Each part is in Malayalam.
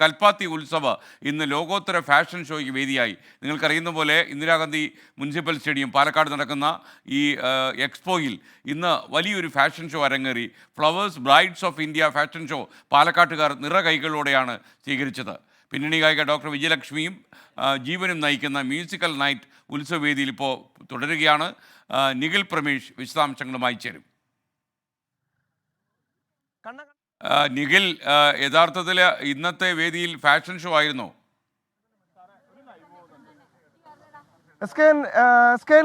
കൽപ്പാത്തി ഉത്സവ് ഇന്ന് ലോകോത്തര ഫാഷൻ ഷോയ്ക്ക് വേദിയായി. നിങ്ങൾക്കറിയുന്ന പോലെ ഇന്ദിരാഗാന്ധി മുനിസിപ്പൽ സ്റ്റേഡിയം പാലക്കാട് നടക്കുന്ന ഈ എക്സ്പോയിൽ ഇന്ന് വലിയൊരു ഫാഷൻ ഷോ അരങ്ങേറി. Flowers brides of India fashion show പാലക്കാട്ടുകാർ നിറകൈകളോടെയാണ് സ്വീകരിച്ചത്. പിന്നണി ഗായിക ഡോക്ടർ വിജയലക്ഷ്മിയും ജീവനും നയിക്കുന്ന മ്യൂസിക്കൽ നൈറ്റ് ഉത്സവവേദിയിൽ ഇപ്പോൾ തുടരുകയാണ്. നിഖിൽ പ്രമേഷ് വിശദാംശങ്ങളുമായി ചേരും. നിഖിൽ യഥാർത്ഥത്തിൽ ഇന്നത്തെ വേദിയിൽ ഫാഷൻ ഷോ ആയിരുന്നു.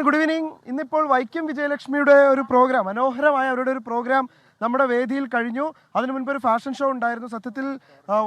ഗുഡ് ഈവനിങ് ഇന്നിപ്പോൾ വൈക്കം വിജയലക്ഷ്മിയുടെ ഒരു പ്രോഗ്രാം മനോഹരമായ അവരുടെ ഒരു പ്രോഗ്രാം നമ്മുടെ വേദിയിൽ കഴിഞ്ഞു. അതിനു മുൻപ് ഒരു ഫാഷൻ ഷോ ഉണ്ടായിരുന്നു. സത്യത്തിൽ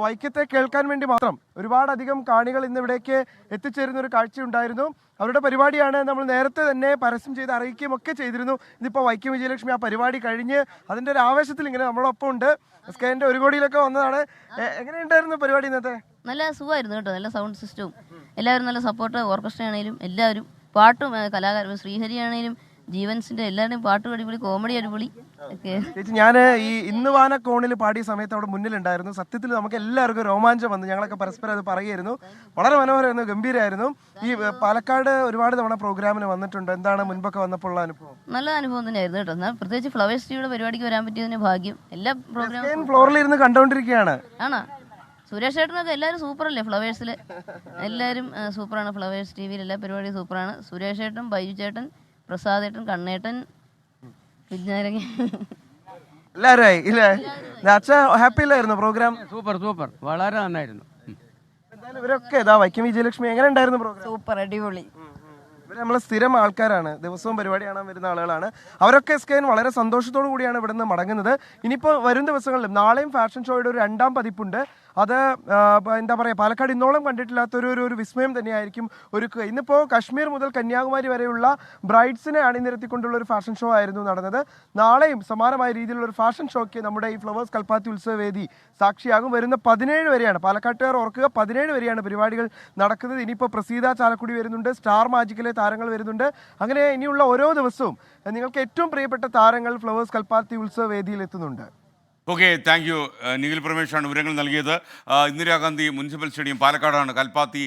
വൈക്കത്തെ കേൾക്കാൻ വേണ്ടി മാത്രം ഒരുപാടധികം കാണികൾ ഇന്ന് ഇവിടേക്ക് എത്തിച്ചേരുന്ന ഒരു കാഴ്ചയുണ്ടായിരുന്നു അവരുടെ പരിപാടിയാണ് നമ്മൾ നേരത്തെ തന്നെ പരസ്യം ചെയ്ത് അറിയിക്കുകയും ഒക്കെ ചെയ്തിരുന്നു. ഇന്നിപ്പോൾ വൈക്കം വിജയലക്ഷ്മി ആ പരിപാടി കഴിഞ്ഞ് അതിന്റെ ഒരു ആവേശത്തിൽ ഇങ്ങനെ നമ്മളൊപ്പം ഉണ്ട്. എസ്കേന്റെ ഒരു കോടിയിലൊക്കെ വന്നതാണ്. എങ്ങനെ എങ്ങനെയുണ്ടായിരുന്നു പരിപാടി ഇന്നത്തെ? നല്ല സുഖമായിരുന്നു കേട്ടോ. നല്ല സൗണ്ട് സിസ്റ്റവും. എല്ലാവരും നല്ല സപ്പോർട്ട് ഓർക്കസ്ട്ര ആണെങ്കിലും എല്ലാവരും പാട്ടും കലാകാരൻ ശ്രീഹരി ആണെങ്കിലും ജീവൻസിന്റെ എല്ലാവരുടെയും പാട്ടും അടിപൊളി കോമഡി അടിപൊളി. ഒക്കെ. ചേച്ചി ഞാൻ ഈ ഇന്ന് വാന കോണിൽ പാടിയ സമയത്ത് അവിടെ മുന്നിലുണ്ടായിരുന്നു. സത്യത്തിൽ നമുക്ക് എല്ലാവർക്കും രോമാഞ്ചം വന്നു. ഞങ്ങളൊക്കെ പരസ്പരം അത് പറയുമായിരുന്നു. വളരെ മനോഹരമായിരുന്നു ഗംഭീരമായിരുന്നു. ഈ പാലക്കാട് ഒരുപാട് തവണ പ്രോഗ്രാമിന് വന്നിട്ടുണ്ട്. എന്താണ് മുൻപൊക്കെ വന്നപ്പോൾ ഉള്ള അനുഭവം? നല്ല അനുഭവം തന്നെയായിരുന്നു കേട്ടോ. എന്നാൽ പ്രത്യേകിച്ച് ഫ്ലവേഴ്സ് ടിവിയുടെ പരിപാടിക്ക് വരാൻ പറ്റിയതിന് ഭാഗ്യം. എല്ലാ പ്രോഗ്രാം ഫ്ലോറിലിരുന്ന് ഫ്ലോറിൽ ഇരുന്ന് കണ്ടുകൊണ്ടിരിക്കുകയാണ് ആണോ. സുരേഷ് ചേട്ടനൊക്കെ എല്ലാവരും സൂപ്പർ അല്ലേ ഫ്ലവേഴ്സിൽ എല്ലാവരും സൂപ്പറാണ്. ഫ്ലവേഴ്സ് ടി വിയിൽ എല്ലാ പരിപാടിയും സൂപ്പറാണ്. സുരേഷ് ചേട്ടൻ ബൈജു ചേട്ടൻ പ്രസാദ് ഏട്ടൻ കണ്ണേട്ടൻ ഇല്ലേ? അച്ഛ ഹാപ്പി അല്ലായിരുന്നു പ്രോഗ്രാം സൂപ്പർ സൂപ്പർ വളരെ നന്നായിരുന്നു. എന്തായാലും ഇവരൊക്കെ ഇതാ വൈക്കം വിജയലക്ഷ്മി എങ്ങനെ ഉണ്ടായിരുന്നു പ്രോഗ്രാം സൂപ്പർ അടിപൊളി. നമ്മളെ സ്ഥിരം ആൾക്കാരാണ്. ദിവസവും പരിപാടി കാണാൻ വരുന്ന ആളുകളാണ്. അവരൊക്കെ എസ് സ്കൈൻ വളരെ സന്തോഷത്തോടു കൂടിയാണ് ഇവിടെ നിന്ന് മടങ്ങുന്നത്. ഇനിയിപ്പോൾ വരും ദിവസങ്ങളിലും നാളെയും ഫാഷൻ ഷോയുടെ ഒരു രണ്ടാം പതിപ്പുണ്ട്. അത് എന്താ പറയുക പാലക്കാട് ഇന്നോളം കണ്ടിട്ടില്ലാത്ത ഒരു ഒരു വിസ്മയം തന്നെയായിരിക്കും ഒരുക്കുക. ഇന്നിപ്പോൾ കശ്മീർ മുതൽ കന്യാകുമാരി വരെയുള്ള ബ്രൈഡ്സിനെ അണിനിരത്തിക്കൊണ്ടുള്ള ഒരു ഫാഷൻ ഷോ ആയിരുന്നു നടന്നത്. നാളെയും സമാനമായ രീതിയിലുള്ള ഒരു ഫാഷൻ ഷോയ്ക്ക് നമ്മുടെ ഈ ഫ്ലവേഴ്സ് കൽപ്പാത്തി ഉത്സവ വേദി സാക്ഷിയാകും. വരുന്ന പതിനേഴ് വരെയാണ്. പാലക്കാട്ടുകാർ ഓർക്കുക പതിനേഴ് വരെയാണ് പരിപാടികൾ നടക്കുന്നത്. ഇനിയിപ്പോൾ പ്രസീത ചാലക്കുടി വരുന്നുണ്ട്. സ്റ്റാർ മാജിക്കിലെ താരങ്ങൾ വരുന്നുണ്ട്. അങ്ങനെ ഇനിയുള്ള ഓരോ ദിവസവും നിങ്ങൾക്ക് ഏറ്റവും പ്രിയപ്പെട്ട താരങ്ങൾ ഫ്ലവേഴ്സ് കൽപ്പാത്തി ഉത്സവ വേദിയിൽ എത്തുന്നുണ്ട് ഓക്കെ താങ്ക് യു നിഖിൽ പ്രമേഷാണ് വിവരങ്ങൾ നൽകിയത്. ഇന്ദിരാഗാന്ധി മുനിസിപ്പൽ സ്റ്റേഡിയം പാലക്കാടാണ് കൽപ്പാത്തി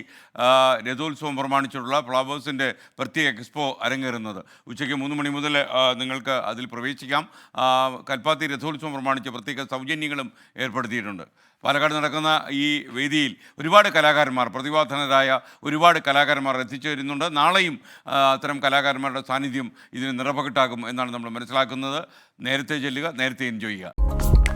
രഥോത്സവം പ്രമാണിച്ചിട്ടുള്ള ഫ്ലവേഴ്സിന്റെ പ്രത്യേക എക്സ്പോ അരങ്ങേറുന്നത്. ഉച്ചയ്ക്ക് മൂന്ന് മണി മുതൽ നിങ്ങൾക്ക് അതിൽ പ്രവേശിക്കാം. കൽപ്പാത്തി രഥോത്സവം പ്രമാണിച്ച് പ്രത്യേക സൗജന്യങ്ങളും ഏർപ്പെടുത്തിയിട്ടുണ്ട്. പാലക്കാട് നടക്കുന്ന ഈ വേദിയിൽ ഒരുപാട് കലാകാരന്മാർ പ്രതിഭാധനരായ ഒരുപാട് കലാകാരന്മാർ എത്തിച്ചേരുന്നുണ്ട് നാളെയും അത്തരം കലാകാരന്മാരുടെ സാന്നിധ്യം ഇതിന് നിറപകിട്ടാകും എന്നാണ് നമ്മൾ മനസ്സിലാക്കുന്നത്. നേരത്തെ ചെല്ലുക നേരത്തെ എൻജോയ് ചെയ്യുക.